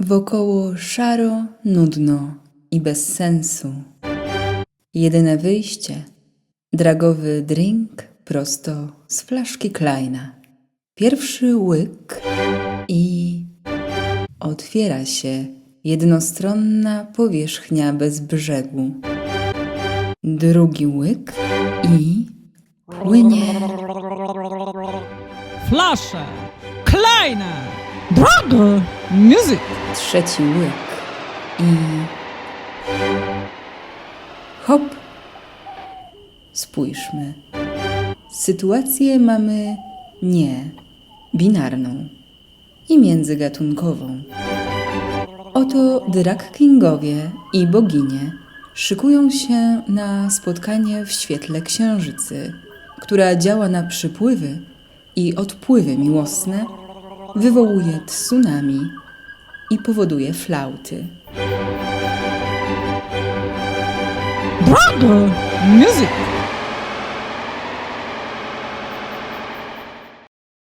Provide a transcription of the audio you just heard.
Wokoło szaro, nudno i bez sensu. Jedyne wyjście dragowy drink prosto z flaszki Kleina. Pierwszy łyk i otwiera się jednostronna powierzchnia bez brzegu. Drugi łyk i płynie. Flasze! Kleine! Drogo! Music! Trzeci łyk i hop. Spójrzmy. Sytuację mamy nie binarną i międzygatunkową. Oto drag kingowie i boginie szykują się na spotkanie w świetle księżycy, która działa na przypływy i odpływy miłosne, wywołuje tsunami i powoduje flauty. Drogo! Music!